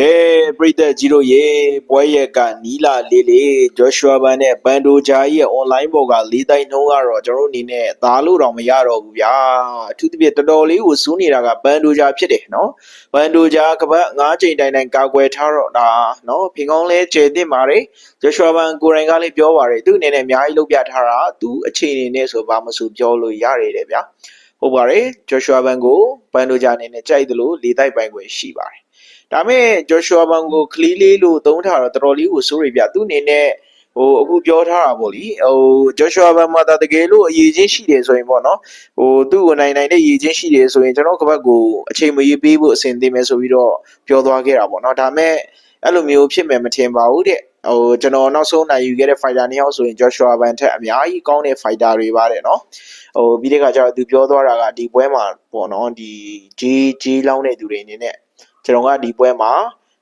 ကဲပရိသတ်ကြီးတို့ရေပွဲရက်ကနီလာလေးလေးဂျော့ရှွာဘန်နဲ့ဘန်ဒိုဂျာရဲ့ online ပေါ်ကလေးတိုင်းနှုံးကတော့ကျွန်တော်တို့အနေနဲ့သားလို့တော့မရတော့ဘူးဗျာအထူးသဖြင့်တော်တော်လေးကိုစူးနေတာကဘန်ဒိုဂျာဖြစ်တယ်နော်ဘန်ဒိုဂျာကပတ်၅ချိန်တိုင်တိုင်ကာကွယ်ထားတော့ဒါနော်ဖင်ကောင်းလဲကျယ်တင်ပါတယ်ဂျော့ရှွာဘန်ကိုယ်တိုင်ကလည်းပြောပါတယ်သူ့အနေနဲ့အများကြီးလုပ်ပြထားတာသူအခြေအနေနဲ့ဆိုဘာမဆိုပြောလို့ရတယ်တဲ့ဗျာ ဟုတ်ပါတယ်ဂျော့ရှွာဘန်ကိုဘန်ဒိုဂျာအနေနဲ့ကြိုက်သလိုလေးတိုက်ပိုင်ခွင့်ရှိပါတယ်ဒါမဲ့ဂျော်ရှွာဘန်ကိုကလီလေးလို့သုံးထားတော့တော်တော်လေးကိုစိုးရိမ်ပြသူအနေနဲ့ဟိုအခုပြောထားတာပေါ့လीဟိုဂျော်ရှွာဘန်မှာဒါတကယ်လို့အရေးချင်းရှိတယ်ဆိုရင်ပေါ့နော်ဟိုသူ့ကိုနိုင်နိုင်တဲ့ရည်ချင်းရှိတယ်ဆိုရင်ကျွန်တော်ကပတ်ကိုအချိန်မရေးပေးဖို့အဆင်သင့်မယ်ဆိုပြီးတော့ပြောသွားခဲ့တာပေါ့နော်ဒါမဲ့အဲ့လိုမျိုးဖြစ်မယ်မထင်ပါဘူးတဲ့ ဟိုကျွန်တော်နောက်ဆုံးနိုင်ယူခဲ့တဲ့ fighter နှစ်ယောက်ဆိုရင် Joshua Van ထက်အများကြီးကောင်းတဲ့ fighter တွေပါတယ်နော်ဟိုပြီးတဲ့ခါကျတော့သူပြောသွားတာကဒီပွဲမှာပေါ့နော်ဒီ G G လောင်းတဲ့သူတွေအနေနဲ့ကျွန်တော်ကဒီပွဲမှာ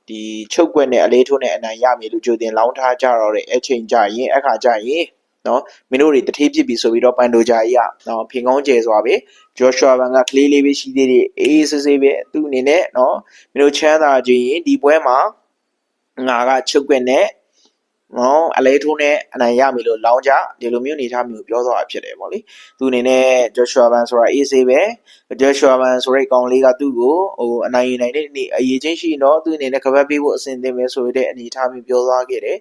ဒီချုပ်ကွက်နဲ့အလေးထိုးနဲ့အနိုင်ရမည်လို့ကြိုတင်လောင်းထားကြတော့တဲ့အချိန်ကြရင်အခါကြရင်နော်မင်းတို့တွေတထေးပြစ်ပြီဆိုပြီးတော့ပန်တိုဂျာကြီးကနော်ဖင်ကောင်းကျဲစွာပဲဂျော့ရှွာဘန်ကကလေးလေးပဲရှိသေးတယ်အေးဆေးဆေးပဲသူ့အနေနဲ့နော်မင်းတို့ချမ်းသာခြင်းရင်ဒီပွဲမှာငါကချုပ်ကွက်နဲ့ နော်အလဲထိုးနဲ့အနိုင်ရမယ်လို့လောင်းကြဒီလိုမျိုးနေထားမျိုးပြောသွားတာဖြစ်တယ်ပေါ့လေသူအနေနဲ့ Joshua Ban ဆိုတာ AC ပဲ Joshua Ban ဆိုတဲ့ကောင်လေးကသူ့ကိုဟိုအနိုင်ယူနိုင်တဲ့နေ့အရေးချင်းရှိတော့သူအနေနဲ့ကပတ်ပေးဖို့အဆင်သင့်ပဲဆိုတဲ့အနေထားမျိုးပြောသွားခဲ့တယ်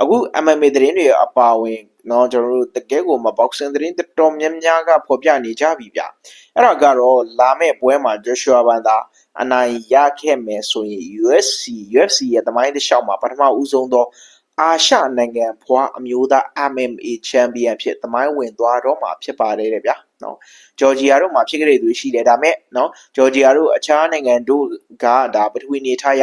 အခု MMA သတင်းတွေအပါအဝင်နော်ကျွန်တော်တို့တကယ်ကိုမဘောက်ဆင်သတင်းတော်များများကဖော်ပြနေကြပြီဗျအဲ့ဒါကတော့လာမယ့်ပွဲမှာ Joshua Ban သာအနိုင်ရခဲ့မယ်ဆိုရင် UFC UFC ရဲ့တမိုင်းတစ်လျှောက်မှာပထမဦးဆုံးသော အာရှနိုင်ငံဖွားအမျိုးသား MMA Champion ဖြစ်သမိုင်းဝင်သွားတော့မှာဖြစ်ပါတယ်တဲ့ဗျာနော်ဂျော်ဂျီယာတို့မှာဖြစ်ခဲ့တဲ့သူရှိတယ်ဒါမဲ့နော်ဂျော်ဂျီယာတို့အခြားနိုင်ငံတို့ကဒါပထဝီနေထားရ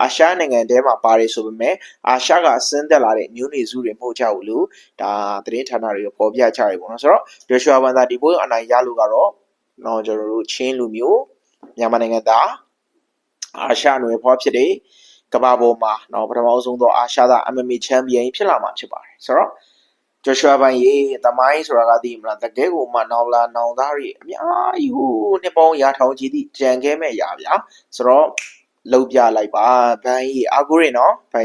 အာရှနိုင်ငံထဲမှာပါတယ်ဆိုပေမဲ့အာရှကဆင်းသက်လာတဲ့မျိုးနေစုတွေမဟုတ်ကြဘူးလို့ဒါသတင်းဌာနတွေကပေါ်ပြကြတယ်ပေါ့နော်ဆိုတော့ဂျော်ရှွာဘန်သာဒီပွဲအနိုင်ရလို့ကတော့နော်ကျွန်တော်တို့ချင်းလူမျိုးမြန်မာနိုင်ငံသားအာရှနွယ်ဖွားဖြစ်တဲ့ ကမ္ဘာပေါ်မှာနော်ပထမဆုံးသောအာရှသား MMA ချန်ပီယံဖြစ်လာမှာဖြစ်ပါတယ်ဆိုတော့ Joshua ဘိုင်ရေးတမိုင်းဆိုတာကသိမလားတကယ်ကိုမှနောင်လာနောင်သားတွေအများကြီးဟိုနှစ်ပေါင်းရာထောင်ကြီးသည့်ကြံခဲ့မဲ့ရာဗျာဆိုတော့လှုပ်ပြလိုက်ပါဘိုင်ရေးအာကိုရေနော်ဘိုင်